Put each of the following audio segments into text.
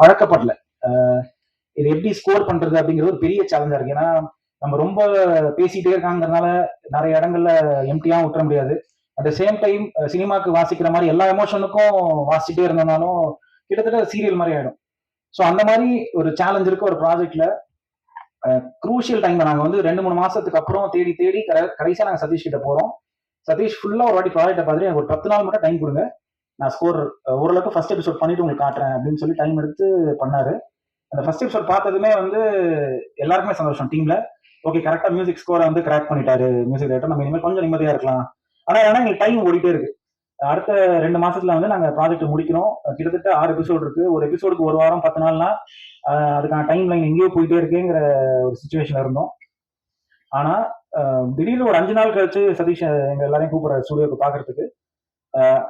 பழக்கப்படல. இது எப்படி ஸ்கோர் பண்றது அப்படிங்கிறது ஒரு பெரிய சேலஞ்சா இருக்கு. ஏன்னா நம்ம ரொம்ப பேசிட்டே இருக்காங்கிறதுனால நிறைய இடங்கள்ல எம்டியாவும் விட்டுற முடியாது. அட் சேம் டைம் சினிமாக்கு வாசிக்கிற மாதிரி எல்லா எமோஷனுக்கும் வாசிச்சுட்டே இருந்தோம்னாலும் கிட்டத்தட்ட சீரியல் மாதிரி ஆயிடும். ஸோ அந்த மாதிரி ஒரு சேலஞ்ச் இருக்க ஒரு ப்ராஜெக்ட்ல குரூஷியல் டைம்ல நாங்கள் வந்து ரெண்டு மூணு மாசத்துக்கு அப்புறம் தேடி தேடி கடைசியாக நாங்கள் சதீஷ் கிட்ட போறோம். சதீஷ் ஃபுல்லா ஒரு வாட்டி ப்ராஜெக்டை பார்த்துட்டு எனக்கு ஒரு பத்து நாள் மட்டும் டைம் கொடுங்க. நான் ஸ்கோர் ஓரளவுக்கு ஃபர்ஸ்ட் எபிசோட் பண்ணிட்டு உங்களுக்கு காட்டுறேன் அப்படின்னு சொல்லி டைம் எடுத்து பண்ணாரு. அந்த ஃபர்ஸ்ட் எபிசோட் பார்த்ததுமே வந்து எல்லாருக்குமே சந்தோஷம் டீம்ல ஓகே கரெக்டா மியூசிக் ஸ்கோரை வந்து கிராக் பண்ணிட்டாரு மியூசிக் டைரக்டர் நம்ம இனிமேல் கொஞ்சம் நிம்மதியா இருக்கலாம். ஆனா ஏன்னா எங்களுக்கு டைம் ஓடிட்டே இருக்கு. அடுத்த ரெண்டு மாசத்துல வந்து நாங்க ப்ராஜெக்ட் முடிக்கிறோம். கிட்டத்தட்ட ஆறு எபிசோடு இருக்கு. ஒரு எபிசோடுக்கு ஒரு வாரம் பத்து நாள்னா அதுக்கான டைம் லைன் எங்கேயோ போயிட்டே இருக்கேங்கிற ஒரு சுச்சுவேஷன்ல இருந்தோம். ஆனா திடீர்னு ஒரு அஞ்சு நாள் கழிச்சு சதீஷ் எங்க எல்லாரையும் கூப்பிடுற ஸ்டுடியோக்கு பாக்குறதுக்கு.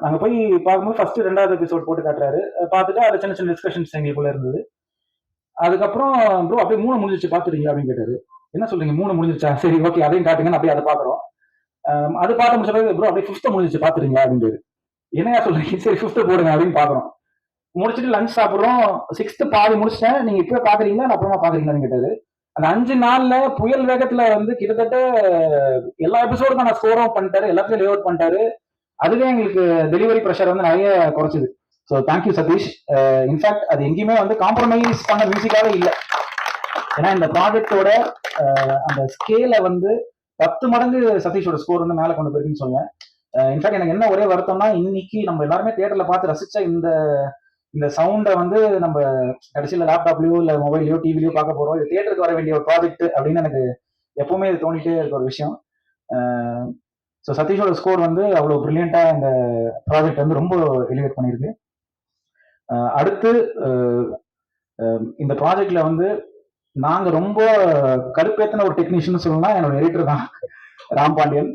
நாங்க போய் பார்க்கும்போது ஃபர்ஸ்ட் ரெண்டாவது எபிசோட் போட்டு காட்டுறாரு. பார்த்துட்டு அது சின்ன சின்ன டிஸ்கஷன்ஸ் எங்களுக்குள்ள இருந்தது. அதுக்கப்புறம் ப்ரோ அப்படியே மூணு முடிஞ்சிச்சு பாத்துறீங்களா அப்படின்னு கேட்டாரு. என்ன சொல்றீங்க மூணு முடிஞ்சிச்சா சரி ஓகே அதையும் காட்டுங்கன்னு அப்படியே அதை பாக்குறோம் அது பார்த்து முடிச்சது ப்ரோ அப்படியே ஃபிஃப்த் முடிஞ்சிச்சு பாத்துறீங்களா அப்படின்னு என்னையா சொல்றீங்க? சரி ஃபிஃப்த் போடுங்க அப்படின்னு பாக்குறோம் முடிச்சுட்டு லஞ்ச் சாப்பிடுறோம். சிக்ஸ்த் பாதி முடிச்சிட்டேன். நீங்க இப்பவே பாக்குறீங்களா அப்புறமா பாக்குறீங்களான்னு கேட்டாரு. அந்த அஞ்சு நாள்ல புயல் வேகத்துல வந்து கிட்டத்தட்ட எல்லா எபிசோடும் நான் ஸ்கோரும் பண்ணிட்டாரு. எல்லாத்தையும் லே அவுட் பண்ணிட்டாரு. அதுவே எங்களுக்கு டெலிவரி ப்ரெஷர் வந்து நிறைய குறைச்சிது. So thank you Sathish in fact அது எங்கேயுமே வந்து காம்ப்ரமைஸ் பண்ண மியூசிக்காவே இல்லை. ஏன்னா இந்த ப்ராஜெக்டோட uh, அந்த ஸ்கேலை வந்து பத்து மடங்கு சதீஷோட ஸ்கோர் வந்து மேலே கொண்டு போயிருக்குன்னு சொன்னேன் இன்ஃபேக்ட் uh, எனக்கு என்ன ஒரே வருத்தம்னா இன்னைக்கு நம்ம எல்லாருமே தேட்டரில் பார்த்து ரசிச்ச இந்த இந்த சவுண்டை வந்து நம்ம கடைசியில் லேப்டாப்லயோ இல்லை மொபைல்லையோ டிவிலையோ பார்க்க போகிறோம் இது தேட்டருக்கு வர வேண்டிய ஒரு ப்ராஜெக்ட் அப்படின்னு எனக்கு எப்பவுமே இது தோணிட்டே இருக்க ஒரு விஷயம். Uh, ஸோ சதீஷோட ஸ்கோர் வந்து அவ்வளோ ப்ரில்லியண்டா இந்த ப்ராஜெக்ட் வந்து ரொம்ப எலிவேட் பண்ணியிருக்கு அடுத்து இந்த ப்ராஜெக்ட்ல வந்து நாங்கள் ரொம்ப கடுப்பேத்தின ஒரு டெக்னீஷியன் சொல்லணும்னா என்னோட எடிட்டர் தான். ராம் பாண்டியன்.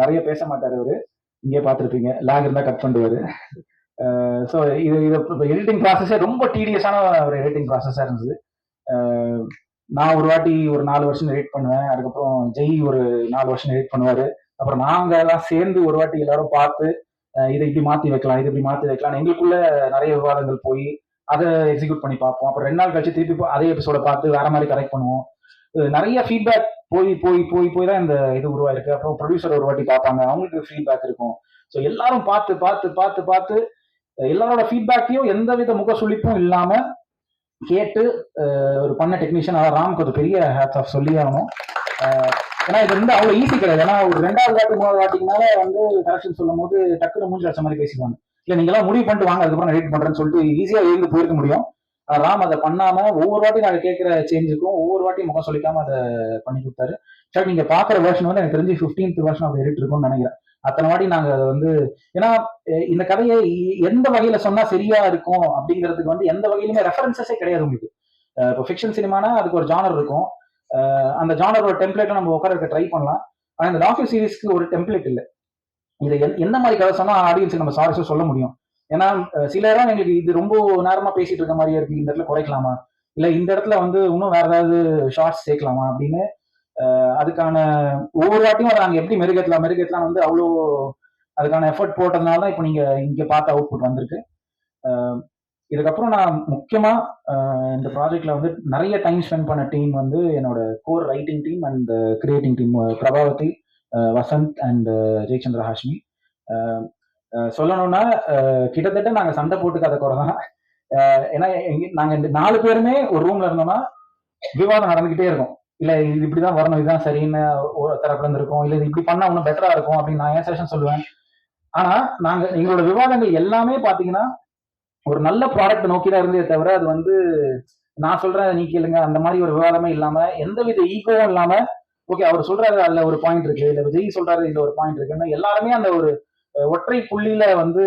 நிறைய பேச மாட்டார் அவர். இங்கே பார்த்துருப்பீங்க. லேக் இருந்தால் கட் பண்ணுவார். ஸோ இது இது எடிட்டிங் ப்ராசஸே ரொம்ப டீடியஸான ஒரு எடிட்டிங் ப்ராசஸாக இருந்தது. நான் ஒரு வாட்டி ஒரு நாலு வருஷம் எடிட் பண்ணுவேன். அதுக்கப்புறம் ஜெய் ஒரு நாலு வருஷம் எடிட் பண்ணுவார். அப்புறம் நாங்க எல்லாம் சேர்ந்து ஒரு வாட்டி எல்லாரும் பார்த்து இதை இப்படி மாத்தி வைக்கலாம் இதை இப்படி மாத்தி வைக்கலாம். எங்களுக்குள்ள நிறைய விவாதங்கள் போய் அதை எக்ஸிக்யூட் பண்ணி பார்ப்போம். அப்புறம் ரெண்டு நாள் கழிச்சு திருப்பி அதே எபிசோட பார்த்து வேற மாதிரி கரெக்ட் பண்ணுவோம். நிறைய ஃபீட்பேக் போய் போய் போய் போய் தான் இந்த இது உருவாயிருக்கு. அப்புறம் ப்ரொடியூசர் ஒரு வாட்டி பார்ப்பாங்க அவங்களுக்கு ஃபீட்பேக் இருக்கும். ஸோ எல்லாரும் பார்த்து பார்த்து பார்த்து பார்த்து எல்லாரோட ஃபீட்பேக்கையும் எந்தவித முகசுளிப்பும் இல்லாம கேட்டு ஒரு பண்ண டெக்னீஷியன் அதான் ராமுக்கு ஒரு பெரிய ஹேட்ஸ் ஆஃப் சொல்லி ஆகணும். ஏன்னா இது வந்து அவ்வளோ ஈஸி கிடையாது. ஏன்னா ஒரு ரெண்டாவது வாட்டி மூணாவது வாட்டிக்கு வந்து கரெக்ஷன் சொல்லும் போது டக்குனு மூஞ்சி வச்ச மாதிரி பேசிடுவாங்க இல்ல நீங்க எல்லாம் முடிவு பண்ணிட்டு வாங்க அதுக்கப்புறம் நான் எடிட் பண்றேன்னு சொல்லிட்டு ஈஸியா எழுந்து போயிருக்க முடியும். ராம் அதை பண்ணாம ஒவ்வொரு வாட்டி நாங்க கேட்கிற சேஞ்சுக்கும் ஒவ்வொரு வாட்டி முகம் சொல்லிக்காம அதை பண்ணி கொடுத்தாரு. சார் நீங்க பாக்குற வேர்ஷன் வந்து எனக்கு தெரிஞ்சு 15th வெர்ஷன் அப்படி எடிட் இருக்கும்னு நினைக்கிறேன். அத்தனை வாட்டி நாங்க அதை வந்து ஏன்னா இந்த கதையை எந்த வகையில சொன்னா சரியா இருக்கும் அப்படிங்கிறதுக்கு வந்து எந்த வகையிலுமே ரெஃபரன்சஸே கிடையாது உங்களுக்கு. இப்போ ஃபிக்ஷன் சினிமானா அதுக்கு ஒரு ஜானர் இருக்கும். அந்த ஜானரோட டெம்ப்ளேட்டை நம்ம உட்கார ட்ரை பண்ணலாம். ஆனால் இந்த டாக்டர் சீரிஸ்க்கு ஒரு டெம்ப்ளேட் இல்லை. இது எந்த- எந்த மாதிரி கதை சொன்னா ஆடியன்ஸுக்கு நம்ம சாரஸும் சொல்ல முடியும். ஏன்னா அஹ் சில இடம் எங்களுக்கு இது ரொம்ப நேரமா பேசிட்டு இருக்க மாதிரியே இருக்கு. இந்த இடத்துல குறைக்கலாமா? இல்ல இந்த இடத்துல வந்து இன்னும் வேற ஏதாவது ஷார்ட்ஸ் சேர்க்கலாமா அப்படின்னு அதுக்கான ஒவ்வொரு வாட்டியும் அதை எப்படி மெருகேற்றலாம் மெருகேற்றலாம் வந்து அவ்வளோ அதுக்கான எஃபர்ட் போட்டதுனால தான் இப்போ நீங்க இங்க பார்த்த அவுட்புட் வந்திருக்கு. இதுக்கப்புறம் நான் முக்கியமா இந்த ப்ராஜெக்ட்ல வந்து நிறைய டைம் ஸ்பெண்ட் பண்ண டீம் வந்து என்னோட core writing team and creating team Prabhavathi Vasanth and Jayachandra Hashmi. சொல்லணும்னா கிட்டத்தட்ட நாங்க சண்டை போட்டு கதை குறை தான் ஏன்னா நாங்க இந்த நாலு பேருமே ஒரு ரூம்ல இருந்தோம்னா விவாதம் நடந்துகிட்டே இருக்கும். இல்ல இது இப்படிதான் வரணும் இதுதான் சரின்னு ஒரு தரப்புல இருந்து இருக்கும். இல்ல இது இப்படி பண்ணா இன்னும் பெட்டரா இருக்கும் அப்படின்னு நான் ஏன் செஷன் சொல்லுவேன். ஆனா நாங்க எங்களோட விவாதங்கள் எல்லாமே பாத்தீங்கன்னா ஒரு நல்ல ப்ராடக்ட் நோக்கி தான் இருந்தே தவிர அது வந்து நான் சொல்றேன் நீ கேளுங்க அந்த மாதிரி ஒரு விவாதமே இல்லாம எந்தவித ஈகோவும் இல்லாம ஓகே அவர் சொல்றாரு அதுல ஒரு பாயிண்ட் இருக்கு இல்ல விஜய் சொல்றாரு இதுல ஒரு பாயிண்ட் இருக்குன்னு எல்லாருமே அந்த ஒரு ஒற்றை புள்ளியில வந்து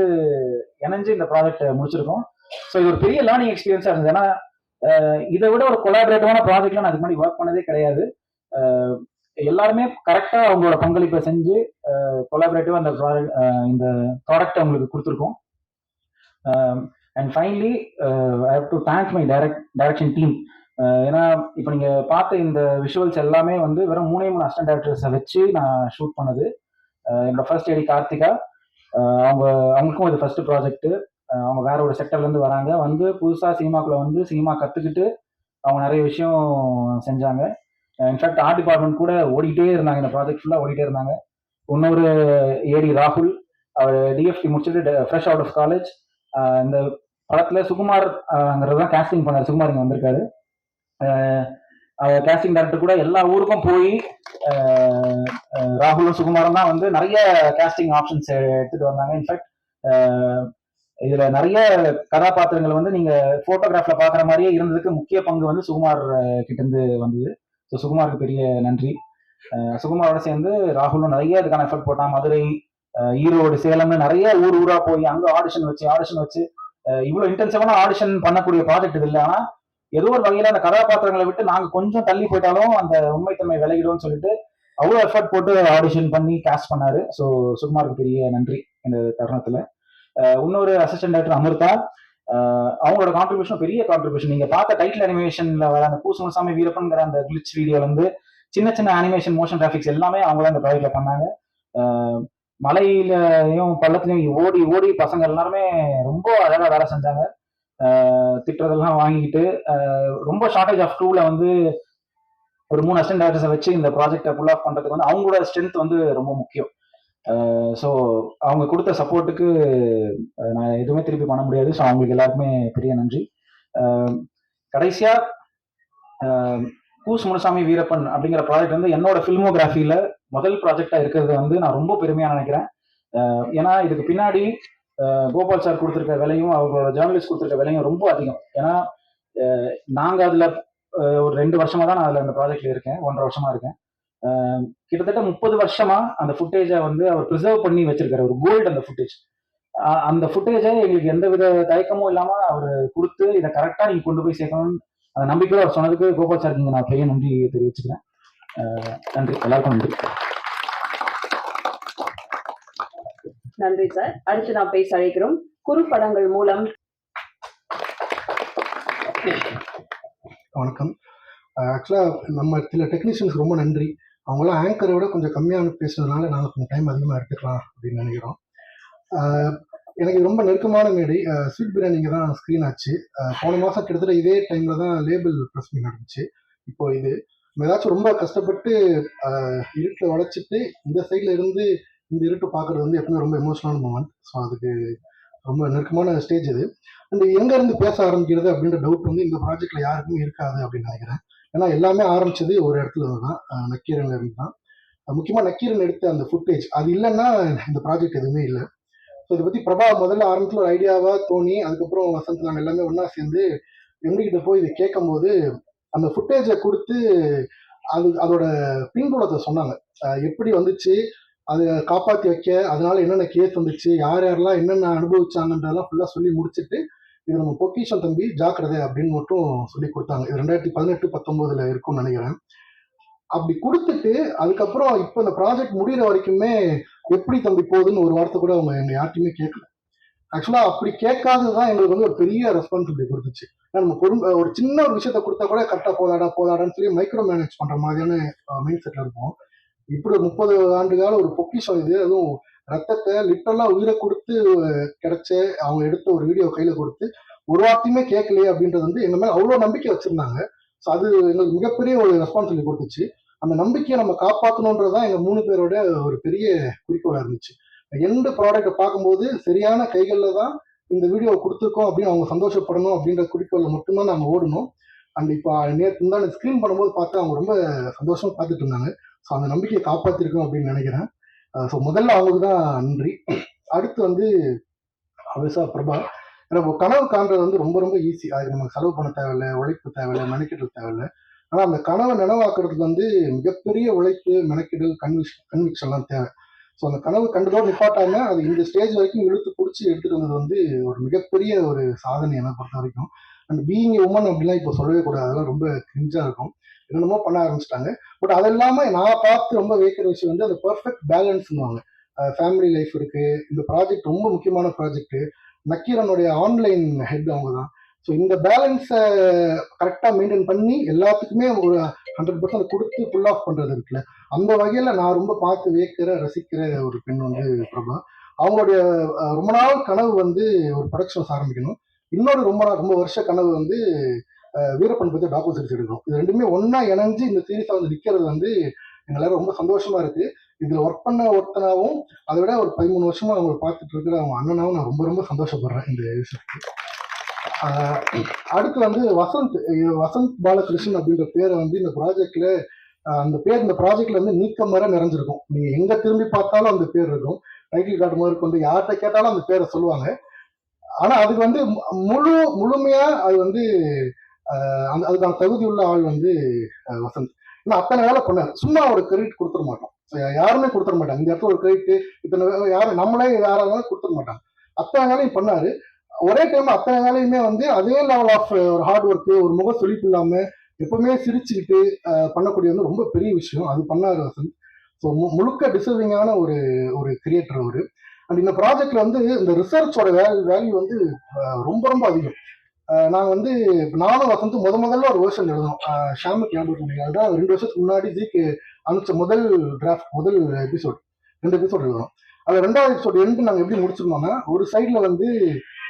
இணைஞ்சு இந்த ப்ராஜெக்ட் முடிச்சிருக்கோம். ஸோ இது ஒரு பெரிய லேர்னிங் எக்ஸ்பீரியன்ஸா இருந்தது. ஏன்னா இதை விட ஒரு கொலாபரேட்டிவான ப்ராஜெக்ட்ல நான் அதுக்கு முன்னாடி ஒர்க் பண்ணதே கிடையாது. எல்லாருமே கரெக்டா அவங்களோட பங்களிப்பை செஞ்சு கொலாபரேட்டிவா அந்த project, இந்த ப்ராடக்ட் அவங்களுக்கு கொடுத்துருக்கோம். And finally I have to thank my direct direction team ஏன்னா இப்போ நீங்கள் பார்த்த இந்த விஷுவல்ஸ் எல்லாமே வந்து வெறும் மூணே மூணு அசிஸ்டன்ட் டேரக்டர்ஸை வச்சு நான் ஷூட் பண்ணது. Uh, என்னோட ஃபர்ஸ்ட் ஏடி கார்த்திகா uh, அவங்க அவங்களுக்கும் இது ஃபர்ஸ்ட் ப்ராஜெக்ட்டு uh, அவங்க வேற ஒரு செக்டர்லேருந்து வராங்க. வந்து புதுசாக சினிமாக்குள்ளே வந்து சினிமா கற்றுக்கிட்டு அவங்க நிறைய விஷயம் செஞ்சாங்க. இன்ஃபேக்ட் ஆர்ட் டிபார்ட்மெண்ட் கூட ஓடிட்டே இருந்தாங்க. இந்த ப்ராஜெக்ட் ஃபுல்லாக ஓடிட்டே இருந்தாங்க. இன்னொரு ஏடி ராகுல் அவர் டிஎஃப்டி முடிச்சுட்டு ஃப்ரெஷ் அவுட் ஆஃப் காலேஜ் இந்த படத்தில் சுகுமார்ங்கிறது தான் கேஸ்டிங் பண்ணார். சுகுமார் இங்க வந்திருக்காரு. கேஸ்டிங் டேரக்டர் கூட எல்லா ஊருக்கும் போய் ராகுலும் சுகுமாரும் தான் வந்து நிறைய கேஸ்டிங் ஆப்ஷன்ஸ் எடுத்துட்டு வந்தாங்க. இன்ஃபேக்ட் இதுல நிறைய கதாபாத்திரங்கள் வந்து நீங்க போட்டோகிராஃப்ல பாக்குற மாதிரியே இருந்ததுக்கு முக்கிய பங்கு வந்து சுகுமார் கிட்ட இருந்து வந்தது. ஸோ சுகுமாருக்கு பெரிய நன்றி. சுகுமாரோட சேர்ந்து ராகுலும் நிறைய இதுக்கான எஃபர்ட் போட்டான். மதுரை ஈரோடு சேலம்னு நிறைய ஊர் ஊரா போய் அங்க ஆடிஷன் வச்சு ஆடிஷன் வச்சு இவ்வளவு இன்டென்சிவான ஆடிஷன் பண்ணக்கூடிய ப்ராஜெக்ட் இது இல்லை. ஆனா ஏதோ ஒரு வகையில அந்த கதாபாத்திரங்களை விட்டு நாங்க கொஞ்சம் தள்ளி போயிட்டாலும் அந்த உண்மைத்தன்மை விலகிடும்னு சொல்லிட்டு அவ்வளோ எஃபர்ட் போட்டு ஆடிஷன் பண்ணி காஸ்ட் பண்ணாரு. ஸோ சுகுமாருக்கு பெரிய நன்றி இந்த தருணத்துல. இன்னொரு அசிஸ்டன்ட் டைரக்டர் அமிர்தா. அவங்களோட கான்ட்ரிபியூஷன் பெரிய கான்ட்ரிபியூஷன் நீங்க பார்த்த டைட்டில் அனிமேஷன்ல வர அந்த பூசுமசாமி வீரப்பன்ங்கிற அந்த கிளிச் வீடியோல இருந்து சின்ன சின்ன அனிமேஷன் மோஷன் கிராஃபிக்ஸ் எல்லாமே அவங்க தான் இந்த ப்ராஜெக்ட்ல பண்ணாங்க. மலையிலையும் பள்ளத்துலையும் ஓடி ஓடி பசங்க எல்லாருமே ரொம்ப அழகா வேலை செஞ்சாங்க. திட்டுறதெல்லாம் வாங்கிக்கிட்டு ரொம்ப ஷார்டேஜ் ஆஃப் டூல வந்து ஒரு மூணு அசிஸ்டன்ட் டைரக்டர்ஸை வச்சு இந்த ப்ராஜெக்டை ஃபுல் ஆஃப் பண்ணுறதுக்கு வந்து அவங்களோட ஸ்ட்ரென்த் வந்து ரொம்ப முக்கியம். ஸோ அவங்க கொடுத்த சப்போர்ட்டுக்கு நான் எதுவுமே திருப்பி பண்ண முடியாது. ஸோ அவங்களுக்கு எல்லாருக்குமே பெரிய நன்றி. கடைசியாக கூஸ் முனுசாமி வீரப்பன் அப்படிங்கிற ப்ராஜெக்ட் வந்து என்னோட ஃபில்மோகிராஃபியில் முதல் ப்ராஜெக்டா இருக்கிறது வந்து நான் ரொம்ப பெருமையா நினைக்கிறேன். ஏன்னா இதுக்கு பின்னாடி கோபால் சார் கொடுத்துருக்க விலையும் அவங்களோட ஜேர்னலிஸ்ட் கொடுத்துருக்க விலையும் ரொம்ப அதிகம். ஏன்னா நாங்க அதுல ஒரு ரெண்டு வருஷமா தான் நான் அதுல அந்த ப்ராஜெக்ட்ல இருக்கேன். ஒன்றரை வருஷமா இருக்கேன். கிட்டத்தட்ட முப்பது வருஷமா அந்த ஃபுட்டேஜை வந்து அவர் ப்ரிசர்வ் பண்ணி வச்சிருக்காரு. ஒரு கோல்டு அந்த ஃபுட்டேஜ் அந்த ஃபுட்டேஜை எங்களுக்கு எந்த வித தயக்கமும் இல்லாம அவர் கொடுத்து இதை கரெக்டா நீங்க கொண்டு போய் சேர்க்கணும்னு அந்த நம்பிக்கையோட அவர் சொன்னதுக்கு கோபால் சார் நீங்க நான் பெரிய நன்றி தெரிவிச்சுக்கிறேன். நன்றி. எல்லாருக்கும் நன்றி. நன்றி சார். அடுத்து நாம் பேச அழைக்கிறோம் குறுப்படங்கள் மூலம். வணக்கம். ஆக்சுவலாக நம்ம சில டெக்னீஷியன்ஸ் ரொம்ப நன்றி. அவங்களாம் ஆங்கரை விட கொஞ்சம் கம்மியான பேசுனதுனால நாங்கள் கொஞ்சம் டைம் அதிகமாக எடுத்துக்கலாம் அப்படின்னு நினைக்கிறோம். எனக்கு ரொம்ப நெருக்கமான மேடை. ஸ்வீட் பிரியாணிங்க தான் ஸ்க்ரீன் ஆச்சு. போன மாதம் கிட்டத்தட்ட இதே டைமில் தான் லேபிள் ப்ரெஸ் மீட் நடந்துச்சு. இப்போ இது ஏதாச்சும் ரொம்ப கஷ்டப்பட்டு இருட்டில் உழைச்சிட்டு இந்த சைடில் இருந்து இந்த இருட்டு பார்க்குறது வந்து எப்பவுமே ரொம்ப எமோஷனலான மூமெண்ட் ஸோ அதுக்கு ரொம்ப நெருக்கமான ஸ்டேஜ் இது. அண்ட் எங்கேருந்து பேச ஆரம்பிக்கிறது அப்படின்ற டவுட் வந்து இந்த ப்ராஜெக்ட்ல யாருக்குமே இருக்காது அப்படின்னு நினைக்கிறேன். ஏன்னா எல்லாமே ஆரம்பிச்சது ஒரு இடத்துல தான். அஹ் நக்கீரன்ல இருந்து தான். முக்கியமா நக்கீரன் எடுத்த அந்த ஃபுட்டேஜ் அது இல்லைன்னா இந்த ப்ராஜெக்ட் எதுவுமே இல்லை. ஸோ இதை பத்தி பிரபா முதல்ல ஆரம்பத்தில் ஒரு ஐடியாவா தோணி அதுக்கப்புறம் வசந்த் நாங்கள் எல்லாமே ஒன்றா சேர்ந்து எம்டி கிட்ட போய் இதை கேட்கும்போது அந்த ஃபுட்டேஜை கொடுத்து அது அதோட பின்புலத்தை சொன்னாங்க. எப்படி வந்துச்சு? அதை காப்பாற்றி வைக்க அதனால என்னென்ன கேஸ் வந்துச்சு? யார் யாரெல்லாம் என்னென்ன அனுபவிச்சாங்கன்றதெல்லாம் ஃபுல்லாக சொல்லி முடிச்சுட்டு இது நம்ம பொக்கிஷம் தம்பி ஜாக்கிரதை அப்படின்னு மட்டும் சொல்லி கொடுத்தாங்க. இது ரெண்டாயிரத்தி பதினெட்டு பத்தொம்போதுல இருக்கும்னு நினைக்கிறேன். அப்படி கொடுத்துட்டு அதுக்கப்புறம் இப்போ இந்த ப்ராஜெக்ட் முடிகிற வரைக்குமே எப்படி தம்பி போகுதுன்னு ஒரு வார்த்தை கூட அவங்க எங்கள் யார்ட்டையுமே கேட்கல. ஆக்சுவலா அப்படி கேட்காததான் எங்களுக்கு வந்து ஒரு பெரிய ரெஸ்பான்சிபிலிட்டி கொடுத்துச்சு. நம்ம பொறும் ஒரு சின்ன ஒரு விஷயத்த கொடுத்தா கூட கரெக்டாக போதாடா போதாடான்னு சொல்லி மைக்ரோ மேனேஜ் பண்ற மாதிரியான மைண்ட் செட்ல இருக்கும் இப்படி ஒரு முப்பது ஆண்டு கால ஒரு பொக்கிஷம் இது. அதுவும் ரத்தத்தை லிட்டரலா உயிரை கொடுத்து கிடைச்ச அவங்க எடுத்த ஒரு வீடியோ கையில கொடுத்து ஒரு வார்த்தையுமே கேட்கலையே அப்படின்றது வந்து எங்க மேல அவ்வளோ நம்பிக்கை வச்சிருந்தாங்க. ஸோ அது எங்களுக்கு மிகப்பெரிய ஒரு ரெஸ்பான்சிபிலிட்டி கொடுத்துச்சு. அந்த நம்பிக்கையை நம்ம காப்பாற்றணுன்றதுதான் எங்க மூணு பேரோட ஒரு பெரிய குறிக்கோளா இருந்துச்சு. எந்த ப்ராடக்ட்டை பார்க்கும்போது சரியான கைகளில் தான் இந்த வீடியோ கொடுத்துருக்கோம் அப்படின்னு அவங்க சந்தோஷப்படணும் அப்படின்ற குறிக்கோளில் மட்டும்தான் நாங்கள் ஓடணும். அண்ட் இப்போ நேற்று முந்தான ஸ்க்ரீன் பண்ணும்போது பார்த்தா அவங்க ரொம்ப சந்தோஷமாக பார்த்துட்டு இருந்தாங்க. ஸோ அந்த நம்பிக்கையை காப்பாற்றிருக்கோம் அப்படின்னு நினைக்கிறேன். ஸோ முதல்ல அவங்களுக்கு தான் நன்றி. அடுத்து வந்து அவிசா பிரபா. ஏன்னா இப்போ கனவு காண்றது வந்து ரொம்ப ரொம்ப ஈஸி அதுக்கு நமக்கு செலவு பண்ண தேவையில்லை உழைப்பு தேவையில்லை மெனக்கிடல் தேவையில்லை. ஆனால் அந்த கனவை நினைவாக்குறதுக்கு வந்து மிகப்பெரிய உழைப்பு மெனக்கிடல் கன்விக்ஷன் கன்விக்ஷன்லாம் தேவை. ஸோ அந்த கனவு கண்டதோடு நிப்பாட்டாம அது இந்த ஸ்டேஜ் வரைக்கும் இழுத்து பிடிச்சி எடுத்துட்டு வந்தது வந்து ஒரு மிகப்பெரிய ஒரு சாதனை என்னை பொறுத்த வரைக்கும். அண்ட் பீயிங் உமன் அப்படிலாம் இப்போ சொல்லவே கூடாது. அதெல்லாம் ரொம்ப கிரிஞ்சா இருக்கும். என்னென்னமோ பண்ண ஆரம்பிச்சிட்டாங்க. பட் அது இல்லாமல் நான் பார்த்து ரொம்ப வைக்கிற விஷயம் வந்து அந்த பர்ஃபெக்ட் பேலன்ஸ்னுவாங்க ஃபேமிலி லைஃப் இருக்கு. இந்த ப்ராஜெக்ட் ரொம்ப முக்கியமான ப்ராஜெக்ட் நக்கீரனுடைய ஆன்லைன் ஹெட் அவங்க தான் ஸோ இந்த பேலன்ஸை கரெக்டாக மெயின்டைன் பண்ணி எல்லாத்துக்குமே ஒரு ஹண்ட்ரட் பர்சன்ட் கொடுத்து ஃபுல் ஆஃப் பண்ணுறது இருக்குல்ல. அந்த வகையில் நான் ரொம்ப பார்த்து வியக்கிற ரசிக்கிற ஒரு பெண் வந்து பிரபா. அவங்களுடைய ரொம்ப நாள் கனவு வந்து ஒரு ப்ரொடக்ஷன்ஸ் ஆரம்பிக்கணும். இன்னொரு ரொம்ப நாள் ரொம்ப வருஷ கனவு வந்து வீரப்பன் பற்றி டாக்டர் சீரிஸ் எடுக்கணும். இது ரெண்டுமே ஒன்றா இணைஞ்சு இந்த சீரிஸை வந்து நிற்கிறது வந்து எங்களால் ரொம்ப சந்தோஷமா இருக்கு. இதில் ஒர்க் பண்ண ஒருத்தனாகவும் அதை விட ஒரு பதிமூணு வருஷமா அவங்க பார்த்துட்டு இருக்கிற அவங்க அண்ணனாவும் நான் ரொம்ப ரொம்ப சந்தோஷப்படுறேன் இந்த விஷயத்துக்கு அடுத்து வந்து வசந்த் வசந்த் பாலகிருஷ்ணன் அப்படின்ற பேரை வந்து இந்த ப்ராஜெக்ட்ல அந்த பேர் இந்த ப்ராஜெக்ட்ல வந்து நீக்கம் வர நிறைஞ்சிருக்கும். நீங்க எங்க திரும்பி பார்த்தாலும் அந்த பேர் இருக்கும். டைட்டில் கார்டு மாதிரி வந்து யார்கிட்ட கேட்டாலும் அந்த பேரை சொல்லுவாங்க. ஆனா அதுக்கு வந்து மு- முழு முழுமையா அது வந்து அந்த அதுக்கான தகுதி உள்ள ஆள் வந்து வசந்த். ஏன்னா அத்தனை வேலை பண்ணாரு. சும்மா ஒரு கிரெடிட் கொடுத்துட மாட்டோம். யாருமே கொடுத்துட மாட்டாங்க. இந்த இடத்துல ஒரு கிரெடிட் இத்தனை யாரும் நம்மளே யாராலும் கொடுத்துட மாட்டாங்க. அத்தனை வேலையும் பண்ணாரு. ஒரே டைம் அத்தனை வேலையுமே வந்து அதே லெவல் ஆஃப் ஒரு ஹார்ட் ஒர்க்கு ஒரு முக சுழிப்பு இல்லாம எப்பவுமே சிரிச்சுக்கிட்டு பண்ணக்கூடிய வந்து ரொம்ப பெரிய விஷயம். அது பண்ணாரு வசந்த். ஸோ முழுக்க டிசர்விங்கான ஒரு ஒரு கிரியேட்டர் அவரு. அண்ட் இந்த ப்ராஜெக்ட்ல வந்து இந்த ரிசர்ச்சோட வேல்யூ வேல்யூ வந்து ரொம்ப ரொம்ப அதிகம். நாங்கள் வந்து நானும் வசந்த் முத முதல்ல ஒரு வேர்ஷன் எழுதணும். அஹ், ஷாமுக்கு ஞாபகம் இருக்கு. ரெண்டு வருஷத்துக்கு முன்னாடி ஜிக்கு அனுப்பிச்ச முதல் டிராஃப்ட் முதல் எபிசோட் ரெண்டு எபிசோட் எழுதணும். அது ரெண்டாவது எபிசோட் எண்டு நாங்கள் எப்படி முடிச்சிருந்தோம்னா ஒரு சைடில் வந்து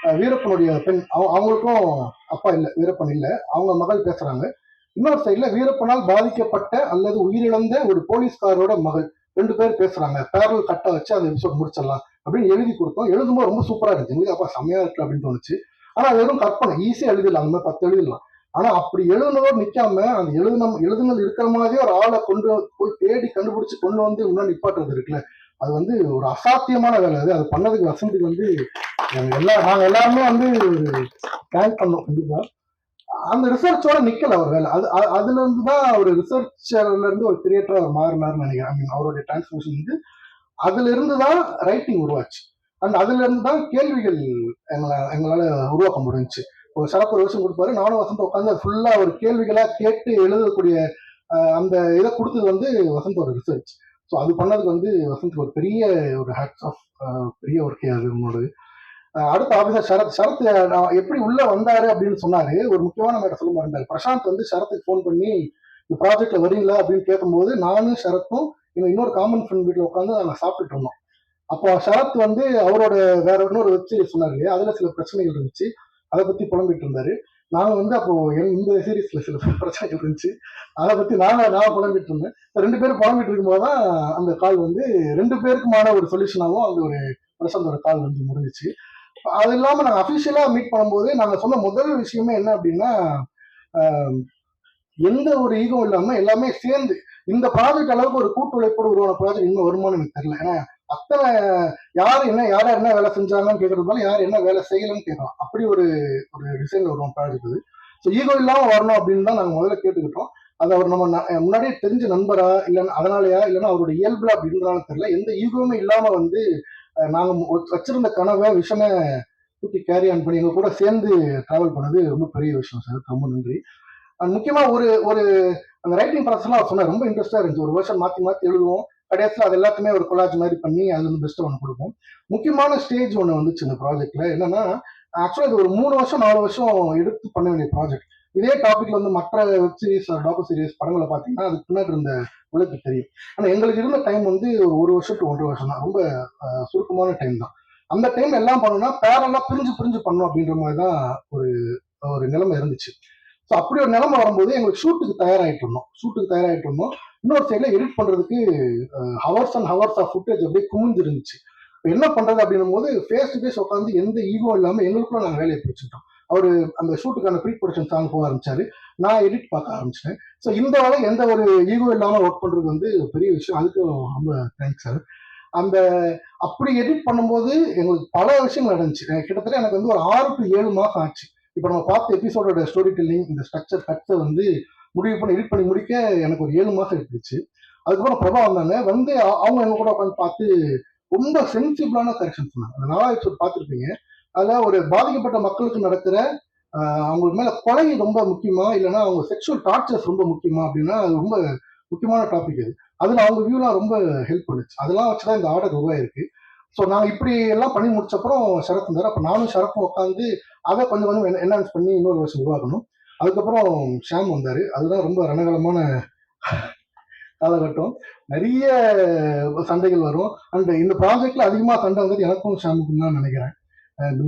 வீரப்பனுடைய பெண் அவங்களுக்கும் அப்பா இல்லை வீரப்பன் இல்லை அவங்க மகள் பேசுறாங்க. இன்னொரு சைட்ல வீரப்பனால் பாதிக்கப்பட்ட அல்லது உயிரிழந்த ஒரு போலீஸ்காரோட மகள் ரெண்டு பேர் பேசுறாங்க. பேரல் கட்டை வச்சு அந்த எபிசோட் முடிச்சிடலாம் அப்படின்னு எழுதி கொடுத்தோம். எழுதும்போது ரொம்ப சூப்பரா இருந்துச்சு. எங்களுக்கு அப்பா செம்மையா இருக்கு அப்படின்னு தோணுச்சு. ஆனா அது வெறும் கற்பனை. ஈஸியா எழுதிடலாம். அந்த மாதிரி பத்து எழுதிடலாம். ஆனா அப்படி எழுதுனதோ நிக்காம அந்த எழுதுன எழுதுனது இருக்கிற மாதிரியே ஒரு ஆளை கொண்டு போய் தேடி கண்டுபிடிச்சு கொண்டு வந்து முன்னாடி நிப்பாட்டுறது இருக்குல்ல. அது வந்து ஒரு அசாத்தியமான வேலை அது. அது பண்ணதுக்கு வசந்துக்கு வந்து எல்லா நாங்க எல்லாருமே வந்து தேங்க் பண்ணோம் கண்டிப்பா. அந்த ரிசர்ச்சோட நிக்கல அவர் வேலை. அது அதுல இருந்து தான் அவர் ரிசர்ச்சர்ல இருந்து ஒரு கிரியேட்டர் அவர் மாறினார்னு நினைக்கிறேன். ஐ மீன் அவருடைய டிரான்ஸ்மிஷன் வந்து அதுல இருந்து தான் ரைட்டிங் உருவாச்சு. அண்ட் அதுல இருந்து தான் கேள்விகள் எங்களை எங்களால உருவாக்க முடிஞ்சுச்சு. ஒரு சிறப்பு ஒரு வருஷம் கொடுப்பாரு நானும் வசந்த் உட்காந்து ஃபுல்லா ஒரு கேள்விகளா கேட்டு எழுதக்கூடிய அந்த இதை கொடுத்தது வந்து வசந்த் ஒரு ரிசர்ச் ஸோ அது பண்ணதுக்கு வந்து வசந்த் ஒரு பெரிய ஒரு ஹேட்ஸ் ஆஃப் பெரிய ஒர்க்கே அது உங்களோட அடுத்த ஆபீசர் சரத் சரத் நான் எப்படி உள்ள வந்தாரு அப்படின்னு சொன்னாரு. ஒரு முக்கியமான மேட்டர் சொல்ல மாட்டாரு பிரசாந்த் வந்து சரத்துக்கு ஃபோன் பண்ணி இந்த ப்ராஜெக்ட்ல வரீங்களா? அப்படின்னு கேட்கும்போது நானும் சரத்தும் எங்க இன்னொரு காமன் ஃப்ரெண்ட் வீட்டில் உட்காந்து நாங்கள் சாப்பிட்டுட்டு இருந்தோம். அப்போ சரத் வந்து அவரோட வேற இன்னொரு வச்சு சொன்னார் இல்லையா? அதுல சில பிரச்சனைகள் இருந்துச்சு. அதை பத்தி புலம்பிட்டு இருந்தாரு. நாங்க வந்து அப்போ இந்த சீரீஸ்ல சில பிரச்சனைகள் இருந்துச்சு. அதை பத்தி நான் நான் புலம்பிட்டு இருந்தேன். ரெண்டு பேரும் புலம்பிட்டு இருக்கும்போது தான் அந்த கால் வந்து ரெண்டு பேருக்குமான ஒரு சொல்யூஷனாகவும் அந்த ஒரு பிரசாந்தோட கால் வந்து முடிஞ்சிச்சு. அது இல்லாம நாங்க அபிஷியலா மீட் பண்ணும்போது நாங்க சொன்ன முதல் விஷயமே என்ன அப்படின்னா எந்த ஒரு ஈகம் இல்லாம எல்லாமே சேர்ந்து இந்த ப்ராஜெக்ட் அளவுக்கு ஒரு கூட்டு உழைப்போடு உருவான ப்ராஜெக்ட் இன்னும் வருமானம் எனக்கு தெரியல. ஏன்னா அத்தனை யார் என்ன யார் யார் என்ன வேலை செஞ்சாங்கன்னு கேட்கறதுனால யார் என்ன வேலை செய்யலன்னு கேட்கலாம். அப்படி ஒரு ஒரு டிசைன் வருவோம் ப்ராஜெக்ட் ஸோ ஈகோ இல்லாமல் வரணும் அப்படின்னு தான் நாங்கள் முதல்ல கேட்டுக்கிட்டோம். அது அவர் நம்ம முன்னாடியே தெரிஞ்ச நண்பரா இல்லைன்னா அதனாலயா இல்லைன்னா அவரோட இயல்புல அப்படின்றதால தெரியல. எந்த ஈகோவுமே இல்லாம வந்து நாங்கள் நாங்க வச்சிருந்த கனவை விஷனை தூக்கி கேரி ஆன் பண்ணி எங்க கூட சேர்ந்து டிராவல் பண்ணது ரொம்ப பெரிய விஷயம் சார் ரொம்ப நன்றி. முக்கியமாக முக்கியமா ஒரு ஒரு அந்த ரைட்டிங் ப்ராசஸ்லாம் சொன்னேன் ரொம்ப இன்ட்ரெஸ்டா இருந்துச்சு. ஒரு வருஷம் மாத்தி மாத்தி எழுதுவோம். கடைசியில் அது எல்லாத்தையுமே ஒரு கொலாஜ் மாதிரி பண்ணி அது வந்து பெஸ்ட்டு ஒன்று கொடுப்போம். முக்கியமான ஸ்டேஜ் ஒன்று வந்துச்சு இந்த ப்ராஜெக்ட்ல என்னன்னா ஆக்சுவலாக இது ஒரு மூணு வருஷம் நாலு வருஷம் எடுத்து பண்ண வேண்டிய ப்ராஜெக்ட் இதே டாபிக்ல வந்து மற்ற வெப் சீரிஸ் டாக்கு சீரிஸ் படங்களை பார்த்தீங்கன்னா அதுக்கு பின்னாடி இருந்த உழைப்பு தெரியும். ஆனால் எங்களுக்கு இருந்த டைம் வந்து ஒரு ஒரு வருஷம் டு ஒன்றரை வருஷம் தான். ரொம்ப சுருக்கமான டைம் தான். அந்த டைம் எல்லாம் பண்ணோம்னா பேரெல்லாம் பிரிஞ்சு பிரிஞ்சு பண்ணணும் அப்படின்ற மாதிரி தான் ஒரு ஒரு நிலைமை இருந்துச்சு. ஸோ அப்படி ஒரு நிலைமை வரும்போது எங்களுக்கு ஷூட்டுக்கு தயாராகிட்டு இருந்தோம். ஷூட்டுக்கு தயாராகிட்டு இருந்தோம். இன்னொரு சைடில் எடிட் பண்ணுறதுக்கு hours and hours of footage அப்படியே குமிஞ்சு இருந்துச்சு இப்போ என்ன பண்ணுறது அப்படின்னும் போது ஃபேஸ் டு ஃபேஸ் உட்காந்து எந்த ஈகோ இல்லாமல் எங்களுக்குள்ள நாங்கள் வேலையை பிடிச்சிட்டோம் அவர் அந்த ஷூட்டுக்கான ப்ரீ ப்ரொடக்ஷன் சாங் போக ஆரம்பிச்சாரு. நான் எடிட் பார்க்க ஆரம்பிச்சிட்டேன். ஸோ இந்த வேலை எந்த ஒரு ஈகோ இல்லாமல் ஒர்க் பண்றது வந்து பெரிய விஷயம். அதுக்கு ரொம்ப தேங்க்ஸ் சார் அந்த அப்படி எடிட் பண்ணும்போது எங்களுக்கு பல விஷயங்கள் நடந்துச்சு. கிட்டத்தட்ட எனக்கு வந்து ஒரு ஆறு டு ஏழு மாதம் ஆச்சு. இப்போ நம்ம பார்த்த எபிசோடோட ஸ்டோரி டெல்லிங் இந்த ஸ்ட்ரக்சர் கட்ஸை வந்து முடிவு பண்ணி எடிட் பண்ணி முடிக்க எனக்கு ஒரு ஏழு மாதம் எடுத்துச்சு அதுக்கப்புறம் பிரபா வந்தாங்க. வந்து அவங்க எங்க கூட உட்காந்து பார்த்து ரொம்ப சென்சிபிளான கரெக்ஷன் சொன்னாங்க. அந்த நாலாவது எபிசோட் பார்த்துருப்பீங்க. அதில் ஒரு பாதிக்கப்பட்ட மக்களுக்கு நடக்கிற அவங்களுக்கு மேலே கொலை ரொம்ப முக்கியமா இல்லைன்னா அவங்க செக்ஷுவல் டார்ச்சர்ஸ் ரொம்ப முக்கியமா அப்படின்னா அது ரொம்ப முக்கியமான டாபிக் அது. அதில் அவங்க வியூலாம் ரொம்ப ஹெல்ப் பண்ணுச்சு. அதெல்லாம் வச்சு தான் இந்த ஆர்டர் உருவாயிருக்கு. ஸோ நாங்கள் இப்படி எல்லாம் பண்ணி முடிச்சப்பறம் சரத் இருந்தார் அப்போ நானும் சரத்தும் உட்காந்து அதை கொஞ்சம் கொஞ்சம் என்ஹான்ஸ் பண்ணி இன்னொரு வருஷம் உருவாக்கணும். அதுக்கப்புறம் ஷாம் வந்தார். அதுதான் ரொம்ப ரணகலமான காலகட்டம். நிறைய சண்டைகள் வரும். அண்ட் இந்த ப்ராஜெக்ட்ல அதிகமா சண்டை வந்தது எனக்கும் ஷாமுக்கும் தான் நினைக்கிறேன்.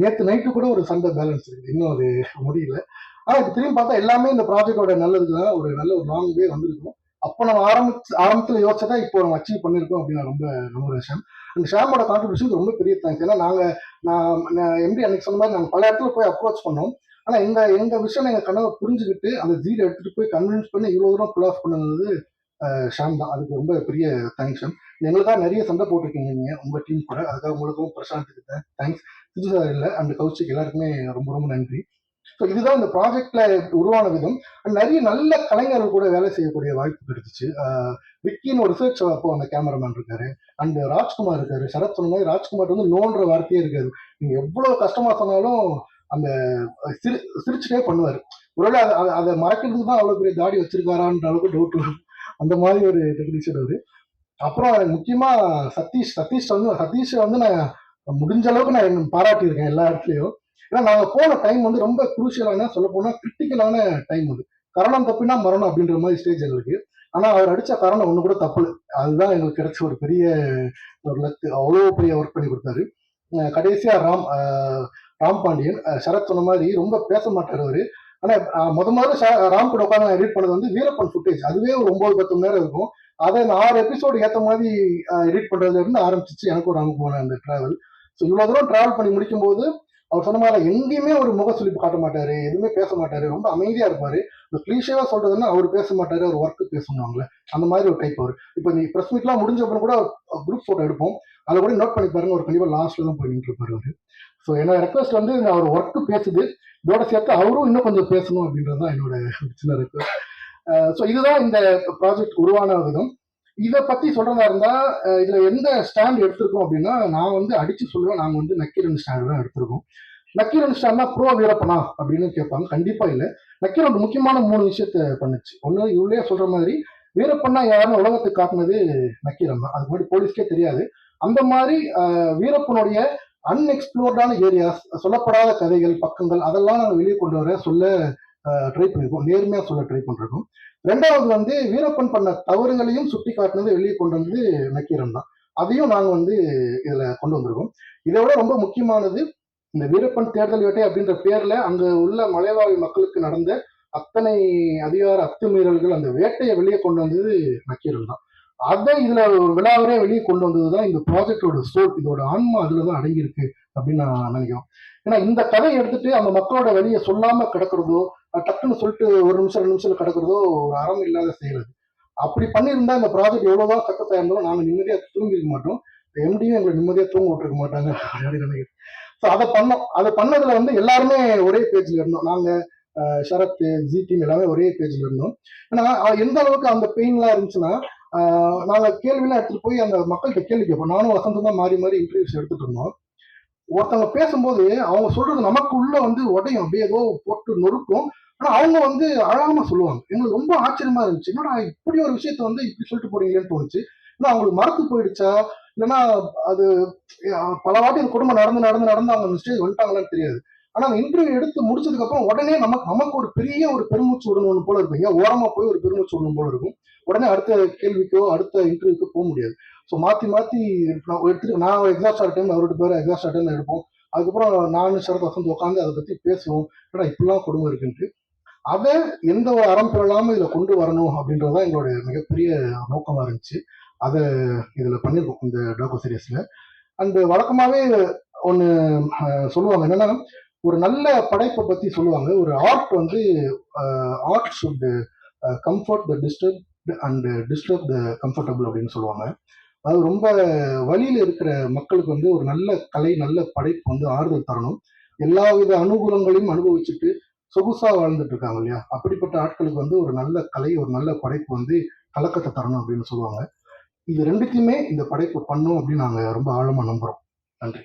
நேற்று நைட்டு கூட ஒரு சண்டை பேலன்ஸ் இருக்கு. இன்னும் அது முடியல. ஆனா இப்ப திரும்பி பார்த்தா எல்லாமே இந்த ப்ராஜெக்டோட நல்லதுக்கு தான் ஒரு நல்ல ஒரு லாங் வே வந்திருக்கும். அப்போ நம்ம ஆரம்பிச்சு ஆரம்பத்தில் யோசிச்சதா இப்போ நம்ம அச்சீவ் பண்ணியிருக்கோம் அப்படின்னு ரொம்ப ரொம்ப விஷயம். அந்த ஷாமோட கான்ட்ரிபியூஷன் ரொம்ப பெரிய தேங்க்ஸ் ஏன்னா நாங்கள் நான் எம்பி அன்னைக்கு சொன்ன மாதிரி நாங்கள் பல இடத்துல போய் அப்ரோச் பண்ணோம். ஆனால் எங்கள் எங்கள் விஷயம் எங்கள் கனவை புரிஞ்சுக்கிட்டு அந்த ஜீல எடுத்துகிட்டு போய் கன்வின்ஸ் பண்ணி இவ்வளோ தூரம் புல் ஆஃப் பண்ணது ஷாம் தான். அதுக்கு ரொம்ப பெரிய தேங்க்ஸ் ஷாம். எங்களுக்காக நிறைய சண்டை போட்டிருக்கீங்க நீங்கள் உங்கள் டீம் கூட. அதுக்காக உங்களுக்கும் பிரசாந்த் தேங்க்ஸ் திருச்சி சார் இல்லை அண்ட் கௌஷிக் எல்லாருக்குமே ரொம்ப ரொம்ப நன்றி. ஸோ இதுதான் இந்த ப்ராஜெக்ட்ல உருவான விதம். நிறைய நல்ல கலைஞர்கள் கூட வேலை செய்யக்கூடிய வாய்ப்பு கிடைச்சிச்சு. விக்கின்னு ஒரு ரிசர்ச் அப்போ அந்த கேமராமேன் இருக்காரு. அண்ட் ராஜ்குமார் இருக்காரு. சரத் சொன்ன மாதிரி ராஜ்குமார் வந்து நோன்ற வார்த்தையே இருக்காது. நீங்க எவ்வளவு கஷ்டமா சொன்னாலும் அந்த சிரி சிரிச்சுட்டே பண்ணுவார். ஒருவேளை அதை அதை- அதை மறக்கிறதுக்கு தான் அவ்வளோ பெரிய தாடி வச்சிருக்காரான்ற அளவுக்கு டவுட் வரும். அந்த மாதிரி ஒரு டெக்னீஷியன் அவர். அப்புறம் முக்கியமாக சதீஷ் சதீஷ் வந்து சதீஷை வந்து நான் முடிஞ்ச அளவுக்கு நான் பாராட்டியிருக்கேன் எல்லா இடத்துலையும். ஏன்னா நாங்க போன டைம் வந்து ரொம்ப குரூஷியலான சொல்ல போனா கிரிட்டிக்கலான டைம் அது. கரணம் தப்பினா மரணம் அப்படின்ற மாதிரி ஸ்டேஜ் எங்களுக்கு ஆனா அவர் அடிச்ச கரணம் ஒண்ணு கூட தப்பு அதுதான் எங்களுக்கு கிடைச்ச ஒரு பெரிய ஒரு லத்து அவ்வளோ பெரிய ஒர்க் பண்ணி கொடுத்தாரு. கடைசியாக கடைசியா ராம் ராம் பாண்டியன் சரத் சொன்ன மாதிரி ரொம்ப பேச மாட்டார் அவரு. ஆனா முத முதல்ல ராம் கூட உட்காந்து எடிட் பண்ணது வந்து வீரப்பன் ஃபுட்டேஜ் அதுவே ஒரு ஒன்பது பத்து மணி நேரம் இருக்கும். அதை இந்த ஆறு எபிசோடு ஏத்த மாதிரி எடிட் பண்றதுல இருந்து ஆரம்பிச்சிச்சு. எனக்கும் அனுபவம் அந்த டிராவல் ஸோ இவ்வளவு தூரம் டிராவல் பண்ணி முடிக்கும் போது அவர் சொன்ன மாதிரி எங்கேயுமே ஒரு முக சுழிப்பு காட்ட மாட்டாரு எதுவுமே பேச மாட்டாரு ரொம்ப அமைதியா இருப்பாரு. இந்த கிளீஷேவா சொல்றதுன்னா அவர் பேச மாட்டாரு அவர் ஒர்க்கு பேசணுவாங்களே அந்த மாதிரி ஒரு டைப் அவர். இப்போ நீ ப்ரெஸ் மீட்லாம் முடிஞ்ச அப்புறம் கூட குரூப் போட்டோ எடுப்போம். அதை கூட நோட் பண்ணி பாருங்க ஒரு கண்டிப்பா லாஸ்ட்ல தான் போய் நின்று இருப்பாரு அவரு. ஸோ என்னோட ரெக்வஸ்ட் வந்து அவர் ஒர்க்கு பேசுது இதோட சேர்த்து அவரும் இன்னும் கொஞ்சம் பேசணும் அப்படின்றது தான் என்னோட சின்ன ரெக்வஸ்ட் ஸோ இதுதான் இந்த ப்ராஜெக்ட் உருவான விதம். இதை பத்தி சொல்றதா இருந்தா இதுல எந்த ஸ்டாண்ட் எடுத்திருக்கோம் அப்படின்னா நான் வந்து அடிச்சு சொல்லுவேன் நாங்க வந்து நக்கீரன் ஸ்டாண்ட் தான் எடுத்திருக்கோம். நக்கீரன் ஸ்டாண்ட்னா ப்ரோ வீரப்பனா அப்படின்னு கேட்பாங்க. கண்டிப்பா இல்ல. நக்கீரன் முக்கியமான மூணு விஷயத்த பண்ணுச்சு. ஒண்ணு இவ்வளே சொல்ற மாதிரி வீரப்பண்ணா யாருன்னு உலகத்துக்கு காட்டினது நக்கீரன் தான். அதுக்கு முன்னாடி போலீஸ்க்கே தெரியாது. அந்த மாதிரி வீரப்பனுடைய அன்எக்ஸ்ப்ளோர்டான ஏரியாஸ் சொல்லப்படாத கதைகள் பக்கங்கள் அதெல்லாம் நாங்கள் வெளியே கொண்டு வர சொல்ல ட்ரை பண்ணியிருக்கோம் நேர்மையாக சொல்ல ட்ரை பண்ணிருக்கோம் ரெண்டாவது வந்து வீரப்பன் பண்ண தவறுகளையும் சுட்டி காட்டினது வெளியே கொண்டு வந்தது நக்கீரன் தான். அதையும் நாங்கள் வந்து இதில் கொண்டு வந்திருக்கோம். இதை விட ரொம்ப முக்கியமானது இந்த வீரப்பன் தேர்தல் வேட்டை அப்படின்ற பேரில் அங்கே உள்ள மலைவாழ் மக்களுக்கு நடந்த அத்தனை அதிகார அத்துமீறல்கள் அந்த வேட்டையை வெளியே கொண்டு வந்தது நக்கீரன் தான். அதை இதுல விழாவரே வெளியே கொண்டு வந்தது தான் இந்த ப்ராஜெக்டோட சோல் இதோட ஆன்மா அதுல தான் அடங்கியிருக்கு அப்படின்னு நான் நினைக்கிறோம். ஏன்னா இந்த கதையை எடுத்துட்டு அந்த மக்களோட வெளியே சொல்லாம கிடக்கிறதோ டக்குன்னு சொல்லிட்டு ஒரு நிமிஷம் ரெண்டு நிமிஷம் கிடக்கிறதோ ஒரு அறம் இல்லாத செயல் அது. அப்படி பண்ணியிருந்தா இந்த ப்ராஜெக்ட் எவ்வளவுதான் சக்சஸ் ஆயிருந்தாலும் நாங்கள் நிம்மதியாக தூங்கிக்க மாட்டோம். எம்டியும் எங்களை நிம்மதியாக தூங்க விட்டுருக்க மாட்டாங்க. அப்படின்னு நினைக்கிறேன் ஸோ அதை பண்ணோம். அதை பண்ணதுல வந்து எல்லாருமே ஒரே பேஜில் இருந்தோம். நாங்கள் ஷரத் ஜி டீம் எல்லாமே ஒரே பேஜில் இருந்தோம். ஏன்னா எந்த அளவுக்கு அந்த பெயின்லாம் இருந்துச்சுன்னா நாங்கள் கேள்விலாம் எடுத்துகிட்டு போய் அந்த மக்கள்கிட்ட கேள்வி கேட்போம். நானும் வசந்தம் தான் மாறி மாறி இன்டர்வியூஸ் எடுத்துட்டு இருந்தோம். ஒருத்தவங்க பேசும்போது அவங்க சொல்றது நமக்கு உள்ள வந்து உடையும். அப்படியே ஏதோ போட்டு நொறுக்கும். ஆனா அவங்க வந்து அழகாம சொல்லுவாங்க. எங்களுக்கு ரொம்ப ஆச்சரியமா இருந்துச்சு. என்னடா இப்படி ஒரு விஷயத்த வந்து இப்படி சொல்லிட்டு போறீங்களேன்னு தோணுச்சு. ஏன்னா அவங்களுக்கு மறந்து போயிடுச்சா? இல்லைன்னா அது பல வாட்டி அந்த குடும்பம் நடந்து நடந்து நடந்து அவங்க அந்த ஸ்டேஜ் வந்துட்டாங்களான்னு தெரியாது. ஆனா அந்த இன்டர்வியூ எடுத்து முடிச்சதுக்கு அப்புறம் உடனே நமக்கு நமக்கு ஒரு பெரிய ஒரு பெருமூச்சு விடணும்னு போல இருக்கும். ஏன் ஓரமா போய் ஒரு பெருமூச்சு விடணும் போல இருக்கும். உடனே அடுத்த கேள்விக்கோ அடுத்த இன்டர்வியூக்கோ போக முடியாது. ஸோ மாத்தி மாத்தி நான் எடுத்துட்டு நான் எக்ஸாஸ்ட் ஆகிற டைம் அவர்கிட்ட பேர் எக்ஸாஸ்ட் ஆகிற டைம் எடுப்போம். அதுக்கப்புறம் நானும் சரத் வசந்த் உட்காந்து அதை பத்தி பேசுவோம். ஏன்னா இப்படிலாம் கொடுமை இருக்குன்ட்டு. அதை எந்த ஒரு அறம் இல்லாமல் இதில் கொண்டு வரணும் அப்படின்றதான் எங்களுடைய மிகப்பெரிய நோக்கமாக இருந்துச்சு. அதை இதில் பண்ணியிருக்கோம் இந்த டாக்கோ சீரியஸில் அண்ட் வழக்கமாகவே ஒன்று சொல்லுவாங்க. என்னன்னா ஒரு நல்ல படைப்பை பத்தி சொல்லுவாங்க. ஒரு ஆர்ட் வந்து art should comfort the disturb and disturb the comfortable அப்படின்னு சொல்லுவாங்க. அது ரொம்ப வழியில் இருக்கிற மக்களுக்கு வந்து ஒரு நல்ல கலை நல்ல படைப்பு வந்து ஆறுதல் தரணும். எல்லா வித அனுகூலங்களையும் அனுபவிச்சுட்டு சொகுசா வாழ்ந்துட்டு இருக்காங்க இல்லையா? அப்படிப்பட்ட ஆட்களுக்கு வந்து ஒரு நல்ல கலை ஒரு நல்ல படைப்பு வந்து கலக்கத்தை தரணும் அப்படின்னு சொல்லுவாங்க. இது ரெண்டுத்தையுமே இந்த படைப்பு பண்ணும் அப்படின்னு நாங்கள் ரொம்ப ஆழமா நம்புறோம். நன்றி.